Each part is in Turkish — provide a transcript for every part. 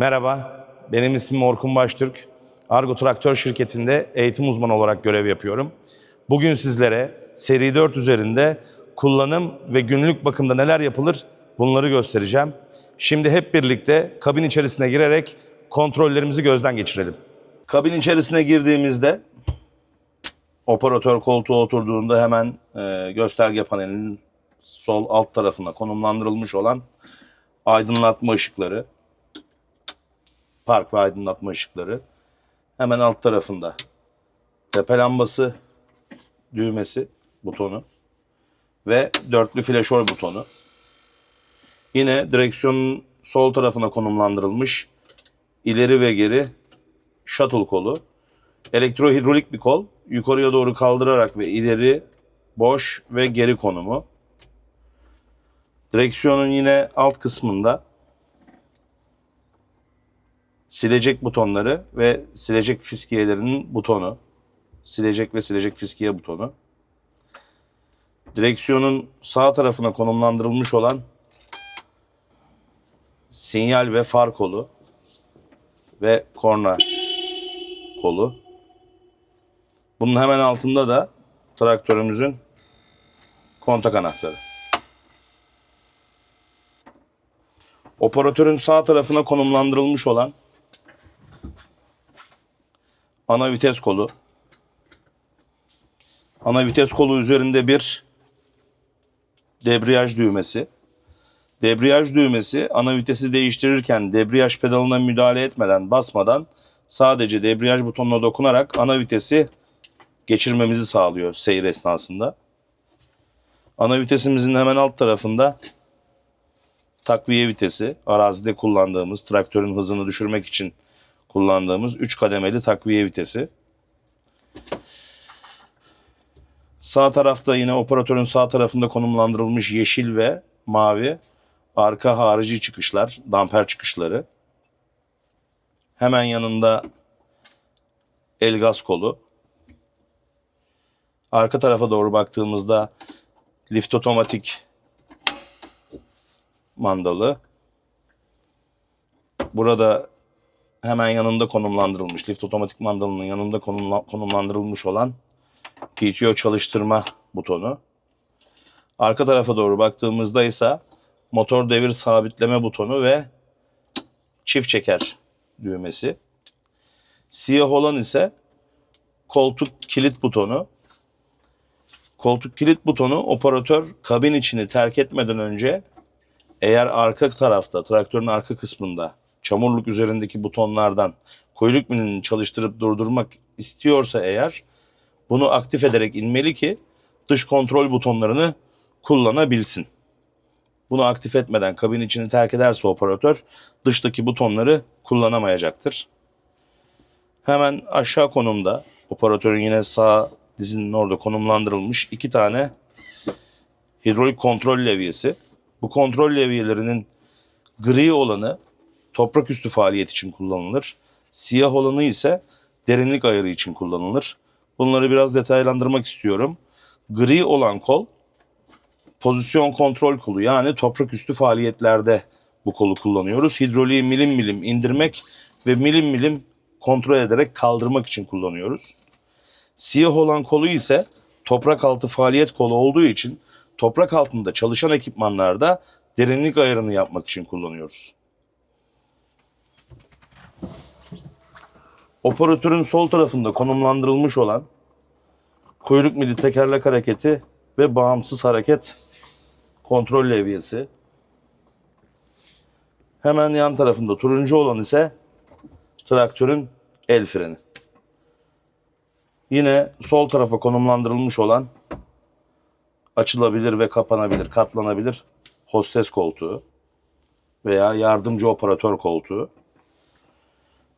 Merhaba, benim ismim Orkun Baştürk. Argo Traktör şirketinde eğitim uzmanı olarak görev yapıyorum. Bugün sizlere seri 4 üzerinde kullanım ve günlük bakımda neler yapılır bunları göstereceğim. Şimdi hep birlikte kabin içerisine girerek kontrollerimizi gözden geçirelim. Kabin içerisine girdiğimizde operatör koltuğa oturduğunda hemen e, gösterge panelinin sol alt tarafına konumlandırılmış olan aydınlatma ışıkları, park ve aydınlatma ışıkları hemen alt tarafında tepe lambası düğmesi butonu ve dörtlü flaşör butonu. Yine direksiyonun sol tarafına konumlandırılmış ileri ve geri shuttle kolu. Elektrohidrolik bir kol. Yukarıya doğru kaldırarak ve ileri boş ve geri konumu. Direksiyonun yine alt kısmında silecek butonları ve silecek fiskiyelerinin butonu. Silecek ve silecek fiskiye butonu. Direksiyonun sağ tarafına konumlandırılmış olan sinyal ve far kolu ve korna kolu. Bunun hemen altında da traktörümüzün kontak anahtarı. Operatörün sağ tarafına konumlandırılmış olan ana vites kolu. Ana vites kolu üzerinde bir debriyaj düğmesi. Debriyaj düğmesi ana vitesi değiştirirken debriyaj pedalına müdahale etmeden basmadan sadece debriyaj butonuna dokunarak ana vitesi geçirmemizi sağlıyor seyir esnasında. Ana vitesimizin hemen alt tarafında takviye vitesi, arazide kullandığımız, traktörün hızını düşürmek için kullandığımız 3 kademeli takviye vitesi. Sağ tarafta yine operatörün sağ tarafında konumlandırılmış yeşil ve mavi arka harici çıkışlar, damper çıkışları. Hemen yanında el gaz kolu. Arka tarafa doğru baktığımızda lift otomatik mandalı. Burada hemen yanında konumlandırılmış, lift otomatik mandalının yanında konumla- konumlandırılmış olan PTO çalıştırma butonu. Arka tarafa doğru baktığımızda ise motor devir sabitleme butonu ve çift çeker düğmesi. Siyah olan ise koltuk kilit butonu. Koltuk kilit butonu operatör kabin içini terk etmeden önce eğer arka tarafta traktörün arka kısmında çamurluk üzerindeki butonlardan kuyruk milini çalıştırıp durdurmak istiyorsa eğer bunu aktif ederek inmeli ki dış kontrol butonlarını kullanabilsin. Bunu aktif etmeden kabin içini terk ederse operatör dıştaki butonları kullanamayacaktır. Hemen aşağı konumda operatörün yine sağ dizinin orada konumlandırılmış iki tane hidrolik kontrol levyesi. Bu kontrol levyelerinin gri olanı toprak üstü faaliyet için kullanılır. Siyah olanı ise derinlik ayarı için kullanılır. Bunları biraz detaylandırmak istiyorum. Gri olan kol pozisyon kontrol kolu yani toprak üstü faaliyetlerde bu kolu kullanıyoruz. Hidroliği milim milim indirmek ve milim milim kontrol ederek kaldırmak için kullanıyoruz. Siyah olan kolu ise toprak altı faaliyet kolu olduğu için toprak altında çalışan ekipmanlarda derinlik ayarını yapmak için kullanıyoruz. Operatörün sol tarafında konumlandırılmış olan kuyruk mili tekerlek hareketi ve bağımsız hareket kontrol levyesi. Hemen yan tarafında turuncu olan ise traktörün el freni. Yine sol tarafa konumlandırılmış olan açılabilir ve kapanabilir, katlanabilir hostes koltuğu veya yardımcı operatör koltuğu.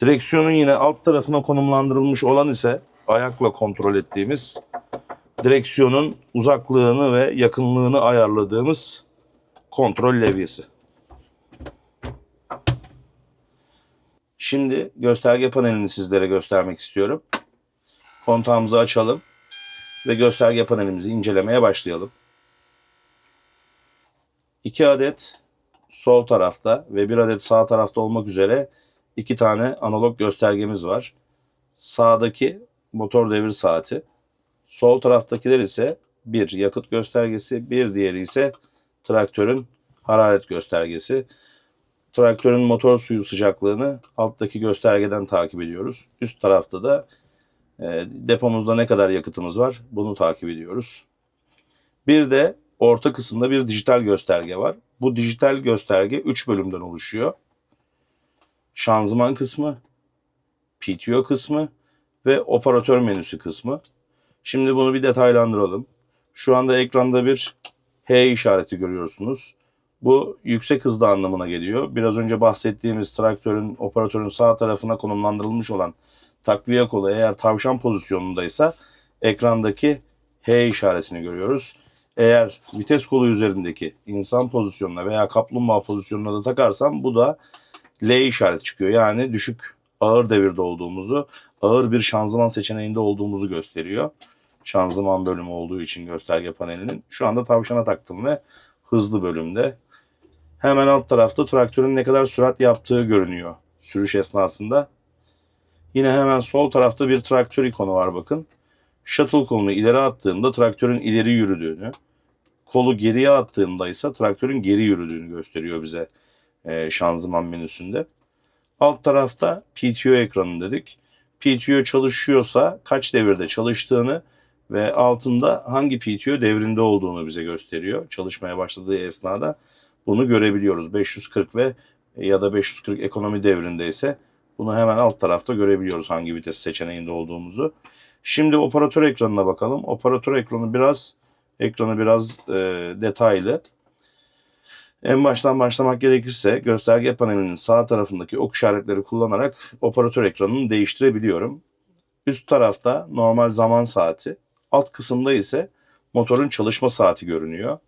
Direksiyonun yine alt tarafına konumlandırılmış olan ise ayakla kontrol ettiğimiz direksiyonun uzaklığını ve yakınlığını ayarladığımız kontrol levyesi. Şimdi gösterge panelini sizlere göstermek istiyorum. Kontağımızı açalım ve gösterge panelimizi incelemeye başlayalım. 2 adet sol tarafta ve bir adet sağ tarafta olmak üzere iki tane analog göstergemiz var. Sağdaki motor devir saati. Sol taraftakiler ise bir yakıt göstergesi, bir diğeri ise traktörün hararet göstergesi. Traktörün motor suyu sıcaklığını alttaki göstergeden takip ediyoruz. Üst tarafta da e, depomuzda ne kadar yakıtımız var bunu takip ediyoruz. Bir de orta kısımda bir dijital gösterge var. Bu dijital gösterge 3 bölümden oluşuyor. Şanzıman kısmı, PTO kısmı ve operatör menüsü kısmı. Şimdi bunu bir detaylandıralım. Şu anda ekranda bir H işareti görüyorsunuz. Bu yüksek hızda anlamına geliyor. Biraz önce bahsettiğimiz traktörün, operatörün sağ tarafına konumlandırılmış olan takviye kolu eğer tavşan pozisyonundaysa ekrandaki H işaretini görüyoruz. Eğer vites kolu üzerindeki insan pozisyonuna veya kaplumbağa pozisyonuna da takarsam bu da L işareti çıkıyor. Yani düşük ağır devirde olduğumuzu, ağır bir şanzıman seçeneğinde olduğumuzu gösteriyor. Şanzıman bölümü olduğu için gösterge panelinin. Şu anda tavşana taktım ve hızlı bölümde. Hemen alt tarafta traktörün ne kadar sürat yaptığı görünüyor sürüş esnasında. Yine hemen sol tarafta bir traktör ikonu var bakın. Shuttle kolunu ileri attığımda traktörün ileri yürüdüğünü, kolu geriye attığımda ise traktörün geri yürüdüğünü gösteriyor bize e, şanzıman menüsünde. Alt tarafta PTO ekranı dedik. PTO çalışıyorsa kaç devirde çalıştığını ve altında hangi PTO devrinde olduğunu bize gösteriyor. Çalışmaya başladığı esnada bunu görebiliyoruz. 540 ve ya da 540 ekonomi devrindeyse bunu hemen alt tarafta görebiliyoruz hangi vites seçeneğinde olduğumuzu. Şimdi operatör ekranına bakalım. Operatör ekranı biraz ekranı biraz e, detaylı. En baştan başlamak gerekirse gösterge panelinin sağ tarafındaki ok işaretleri kullanarak operatör ekranını değiştirebiliyorum. Üst tarafta normal zaman saati, alt kısımda ise motorun çalışma saati görünüyor.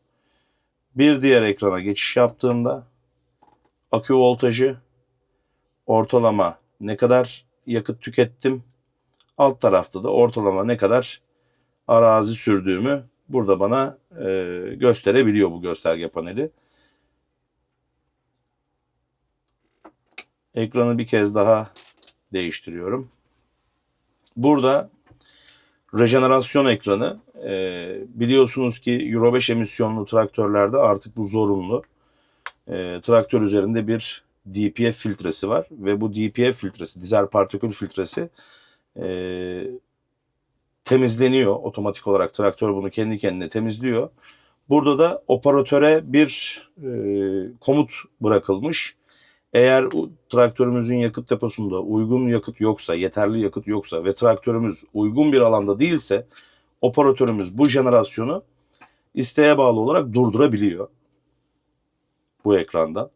Bir diğer ekrana geçiş yaptığımda akü voltajı, ortalama ne kadar yakıt tükettim, alt tarafta da ortalama ne kadar arazi sürdüğümü burada bana e, gösterebiliyor bu gösterge paneli. Ekranı bir kez daha değiştiriyorum. Burada rejenerasyon ekranı e, biliyorsunuz ki Euro 5 emisyonlu traktörlerde artık bu zorunlu. E, traktör üzerinde bir DPF filtresi var ve bu DPF filtresi, dizel partikül filtresi e, temizleniyor otomatik olarak. Traktör bunu kendi kendine temizliyor. Burada da operatöre bir e, komut bırakılmış. Eğer traktörümüzün yakıt deposunda uygun yakıt yoksa, yeterli yakıt yoksa ve traktörümüz uygun bir alanda değilse operatörümüz bu jenerasyonu isteğe bağlı olarak durdurabiliyor. Bu ekranda.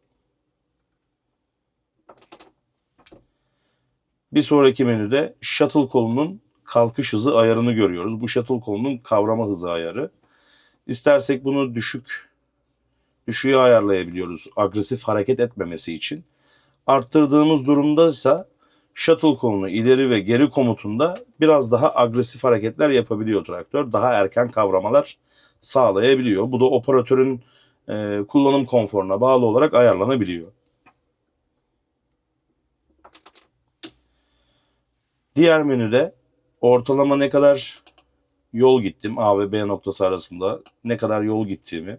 Bir sonraki menüde shuttle kolunun kalkış hızı ayarını görüyoruz. Bu shuttle kolunun kavrama hızı ayarı. İstersek bunu düşük düşüğe ayarlayabiliyoruz agresif hareket etmemesi için. Arttırdığımız durumda ise shuttle kolunu ileri ve geri komutunda biraz daha agresif hareketler yapabiliyor traktör. Daha erken kavramalar sağlayabiliyor. Bu da operatörün e, kullanım konforuna bağlı olarak ayarlanabiliyor. Diğer menüde ortalama ne kadar yol gittim A ve B noktası arasında ne kadar yol gittiğimi,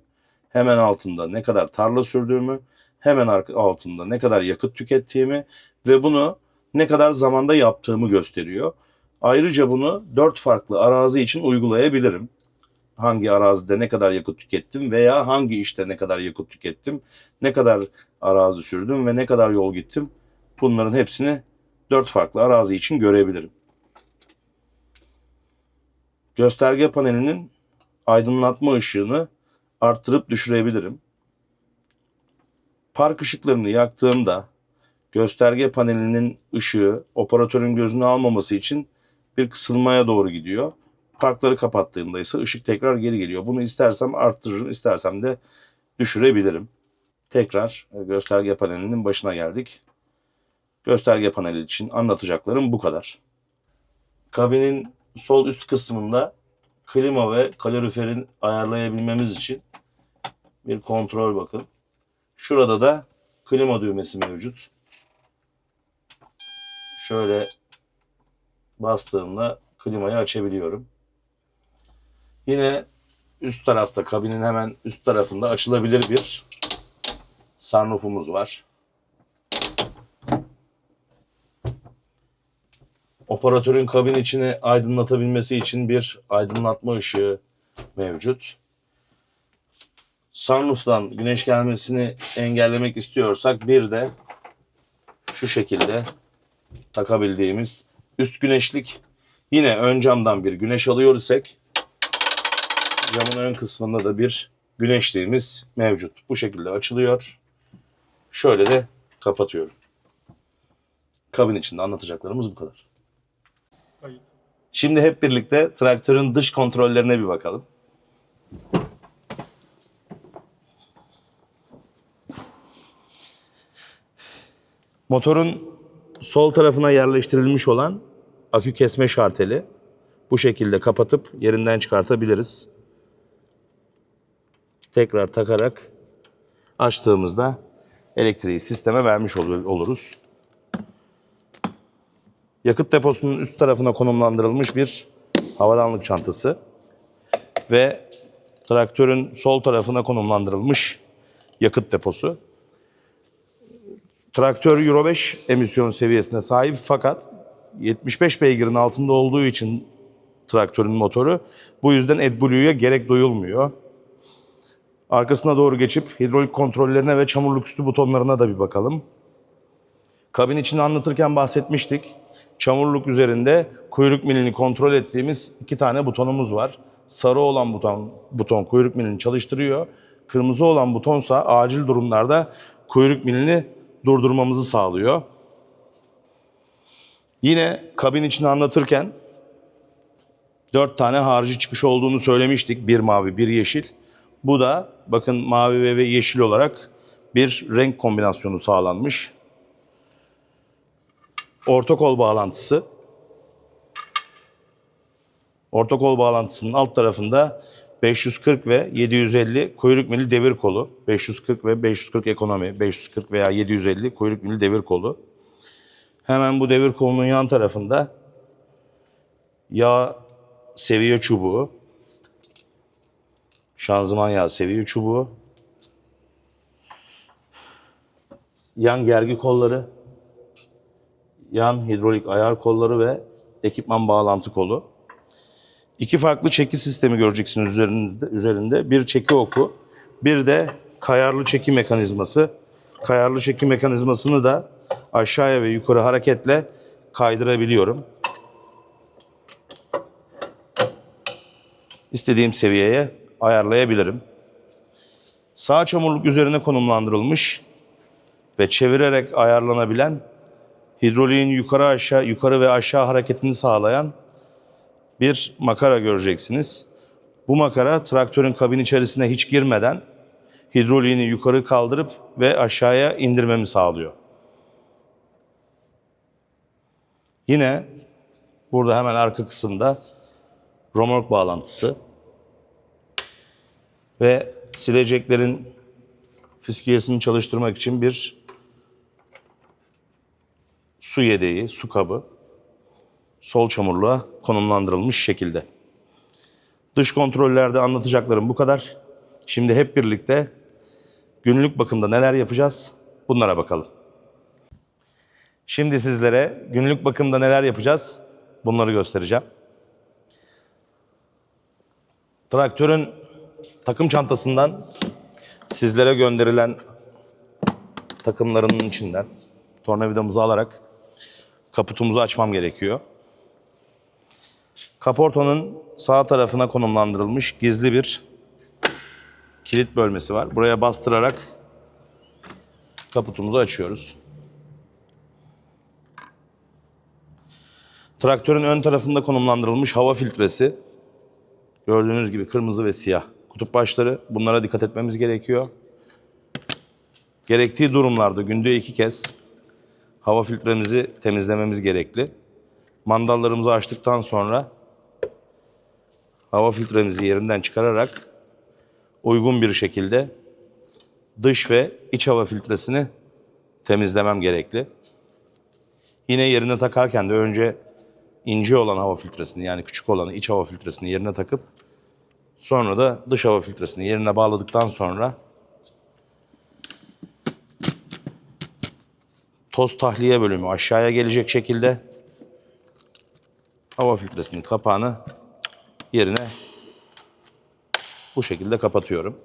hemen altında ne kadar tarla sürdüğümü, hemen altında ne kadar yakıt tükettiğimi ve bunu ne kadar zamanda yaptığımı gösteriyor. Ayrıca bunu dört farklı arazi için uygulayabilirim. Hangi arazide ne kadar yakıt tükettim veya hangi işte ne kadar yakıt tükettim, ne kadar arazi sürdüm ve ne kadar yol gittim. Bunların hepsini dört farklı arazi için görebilirim. Gösterge panelinin aydınlatma ışığını arttırıp düşürebilirim. Park ışıklarını yaktığımda gösterge panelinin ışığı operatörün gözünü almaması için bir kısılmaya doğru gidiyor. Parkları kapattığımda ise ışık tekrar geri geliyor. Bunu istersem arttırırım, istersem de düşürebilirim. Tekrar gösterge panelinin başına geldik. Gösterge paneli için anlatacaklarım bu kadar. Kabinin sol üst kısmında klima ve kaloriferin ayarlayabilmemiz için bir kontrol bakın. Şurada da klima düğmesi mevcut. Şöyle bastığımda klimayı açabiliyorum. Yine üst tarafta kabinin hemen üst tarafında açılabilir bir sunroofumuz var. Operatörün kabin içini aydınlatabilmesi için bir aydınlatma ışığı mevcut. Sunroof'tan güneş gelmesini engellemek istiyorsak bir de şu şekilde takabildiğimiz üst güneşlik. Yine ön camdan bir güneş alıyor isek camın ön kısmında da bir güneşliğimiz mevcut. Bu şekilde açılıyor. Şöyle de kapatıyorum. Kabin içinde anlatacaklarımız bu kadar. Şimdi hep birlikte traktörün dış kontrollerine bir bakalım. Motorun sol tarafına yerleştirilmiş olan akü kesme şarteli bu şekilde kapatıp yerinden çıkartabiliriz. Tekrar takarak açtığımızda elektriği sisteme vermiş ol- oluruz. Yakıt deposunun üst tarafına konumlandırılmış bir havadanlık çantası ve traktörün sol tarafına konumlandırılmış yakıt deposu. Traktör Euro 5 emisyon seviyesine sahip fakat 75 beygirin altında olduğu için traktörün motoru bu yüzden AdBlue'ya gerek duyulmuyor. Arkasına doğru geçip hidrolik kontrollerine ve çamurluk üstü butonlarına da bir bakalım. Kabin içini anlatırken bahsetmiştik. Çamurluk üzerinde kuyruk milini kontrol ettiğimiz iki tane butonumuz var. Sarı olan buton, buton kuyruk milini çalıştırıyor. Kırmızı olan butonsa acil durumlarda kuyruk milini durdurmamızı sağlıyor. Yine kabin içini anlatırken dört tane harici çıkış olduğunu söylemiştik. Bir mavi, bir yeşil. Bu da bakın mavi ve yeşil olarak bir renk kombinasyonu sağlanmış orta kol bağlantısı. Orta kol bağlantısının alt tarafında 540 ve 750 kuyruk mili devir kolu. 540 ve 540 ekonomi, 540 veya 750 kuyruk mili devir kolu. Hemen bu devir kolunun yan tarafında yağ seviye çubuğu, şanzıman yağ seviye çubuğu, yan gergi kolları, yan hidrolik ayar kolları ve ekipman bağlantı kolu. İki farklı çeki sistemi göreceksiniz üzerinizde, üzerinde. Bir çeki oku, bir de kayarlı çeki mekanizması. Kayarlı çeki mekanizmasını da aşağıya ve yukarı hareketle kaydırabiliyorum. İstediğim seviyeye ayarlayabilirim. Sağ çamurluk üzerine konumlandırılmış ve çevirerek ayarlanabilen hidroliğin yukarı aşağı yukarı ve aşağı hareketini sağlayan bir makara göreceksiniz. Bu makara traktörün kabin içerisine hiç girmeden hidroliğini yukarı kaldırıp ve aşağıya indirmemi sağlıyor. Yine burada hemen arka kısımda romork bağlantısı ve sileceklerin fiskiyesini çalıştırmak için bir su yedeği, su kabı sol çamurluğa konumlandırılmış şekilde. Dış kontrollerde anlatacaklarım bu kadar. Şimdi hep birlikte günlük bakımda neler yapacağız bunlara bakalım. Şimdi sizlere günlük bakımda neler yapacağız bunları göstereceğim. Traktörün takım çantasından sizlere gönderilen takımlarının içinden tornavidamızı alarak kaputumuzu açmam gerekiyor. Kaportanın sağ tarafına konumlandırılmış gizli bir kilit bölmesi var. Buraya bastırarak kaputumuzu açıyoruz. Traktörün ön tarafında konumlandırılmış hava filtresi. Gördüğünüz gibi kırmızı ve siyah kutup başları. Bunlara dikkat etmemiz gerekiyor. Gerektiği durumlarda günde iki kez hava filtremizi temizlememiz gerekli. Mandallarımızı açtıktan sonra hava filtremizi yerinden çıkararak uygun bir şekilde dış ve iç hava filtresini temizlemem gerekli. Yine yerine takarken de önce ince olan hava filtresini yani küçük olanı iç hava filtresini yerine takıp sonra da dış hava filtresini yerine bağladıktan sonra toz tahliye bölümü aşağıya gelecek şekilde hava filtresinin kapağını yerine bu şekilde kapatıyorum.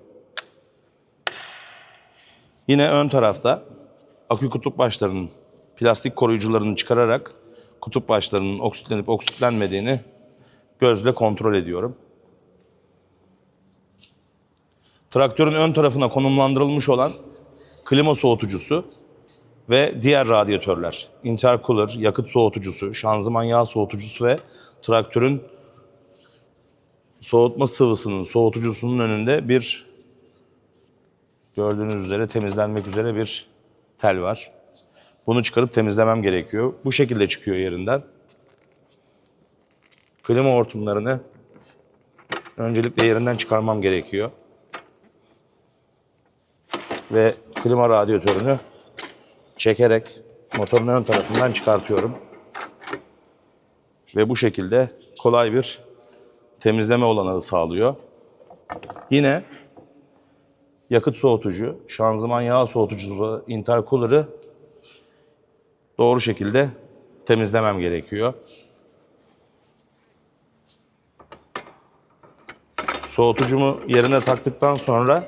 Yine ön tarafta akü kutup başlarının plastik koruyucularını çıkararak kutup başlarının oksitlenip oksitlenmediğini gözle kontrol ediyorum. Traktörün ön tarafına konumlandırılmış olan klima soğutucusu ve diğer radyatörler, intercooler, yakıt soğutucusu, şanzıman yağ soğutucusu ve traktörün soğutma sıvısının soğutucusunun önünde bir gördüğünüz üzere temizlenmek üzere bir tel var. Bunu çıkarıp temizlemem gerekiyor. Bu şekilde çıkıyor yerinden. Klima hortumlarını öncelikle yerinden çıkarmam gerekiyor. Ve klima radyatörünü çekerek motorun ön tarafından çıkartıyorum. Ve bu şekilde kolay bir temizleme olanağı sağlıyor. Yine yakıt soğutucu, şanzıman yağ soğutucusu intercooler'ı doğru şekilde temizlemem gerekiyor. Soğutucumu yerine taktıktan sonra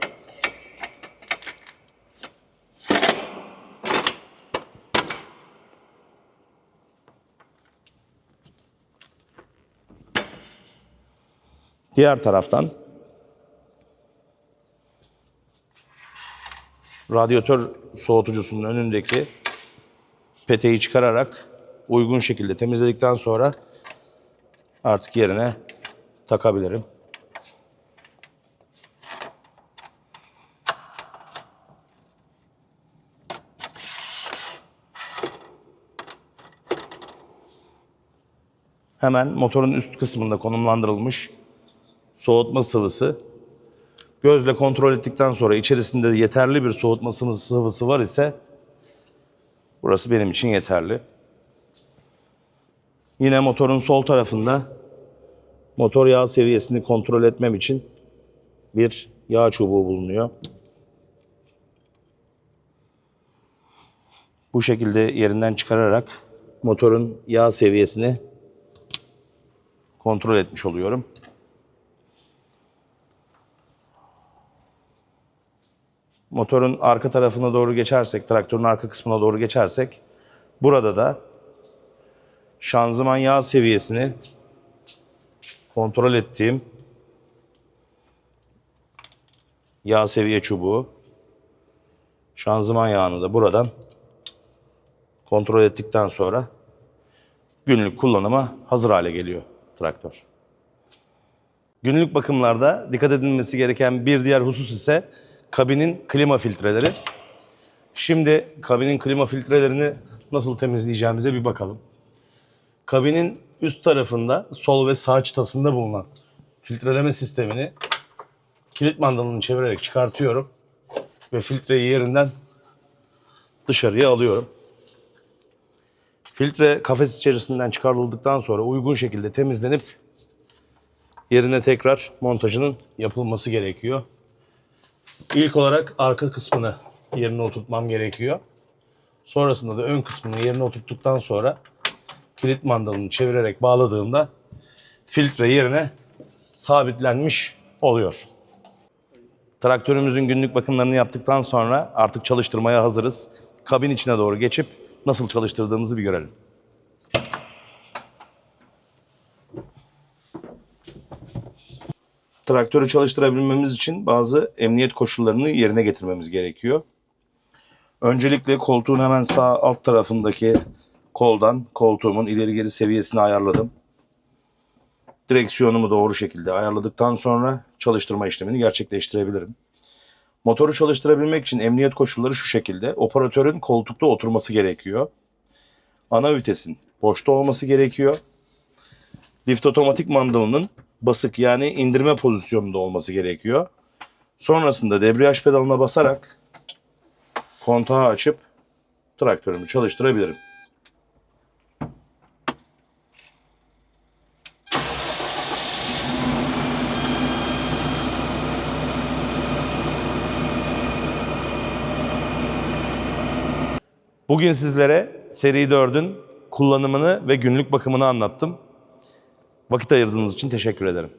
diğer taraftan radyatör soğutucusunun önündeki peteği çıkararak uygun şekilde temizledikten sonra artık yerine takabilirim. Hemen motorun üst kısmında konumlandırılmış soğutma sıvısı gözle kontrol ettikten sonra içerisinde yeterli bir soğutma sıvısı var ise burası benim için yeterli. Yine motorun sol tarafında motor yağ seviyesini kontrol etmem için bir yağ çubuğu bulunuyor. Bu şekilde yerinden çıkararak motorun yağ seviyesini kontrol etmiş oluyorum. Motorun arka tarafına doğru geçersek, traktörün arka kısmına doğru geçersek burada da şanzıman yağ seviyesini kontrol ettiğim yağ seviye çubuğu şanzıman yağını da buradan kontrol ettikten sonra günlük kullanıma hazır hale geliyor traktör. Günlük bakımlarda dikkat edilmesi gereken bir diğer husus ise kabinin klima filtreleri. Şimdi kabinin klima filtrelerini nasıl temizleyeceğimize bir bakalım. Kabinin üst tarafında sol ve sağ çıtasında bulunan filtreleme sistemini kilit mandalını çevirerek çıkartıyorum ve filtreyi yerinden dışarıya alıyorum. Filtre kafes içerisinden çıkarıldıktan sonra uygun şekilde temizlenip yerine tekrar montajının yapılması gerekiyor. İlk olarak arka kısmını yerine oturtmam gerekiyor. Sonrasında da ön kısmını yerine oturttuktan sonra kilit mandalını çevirerek bağladığımda filtre yerine sabitlenmiş oluyor. Traktörümüzün günlük bakımlarını yaptıktan sonra artık çalıştırmaya hazırız. Kabin içine doğru geçip nasıl çalıştırdığımızı bir görelim. Traktörü çalıştırabilmemiz için bazı emniyet koşullarını yerine getirmemiz gerekiyor. Öncelikle koltuğun hemen sağ alt tarafındaki koldan koltuğumun ileri geri seviyesini ayarladım. Direksiyonumu doğru şekilde ayarladıktan sonra çalıştırma işlemini gerçekleştirebilirim. Motoru çalıştırabilmek için emniyet koşulları şu şekilde. Operatörün koltukta oturması gerekiyor. Ana vitesin boşta olması gerekiyor. Lift otomatik mandalının basık yani indirme pozisyonunda olması gerekiyor. Sonrasında debriyaj pedalına basarak kontağı açıp traktörümü çalıştırabilirim. Bugün sizlere seri 4'ün kullanımını ve günlük bakımını anlattım. Vakit ayırdığınız için teşekkür ederim.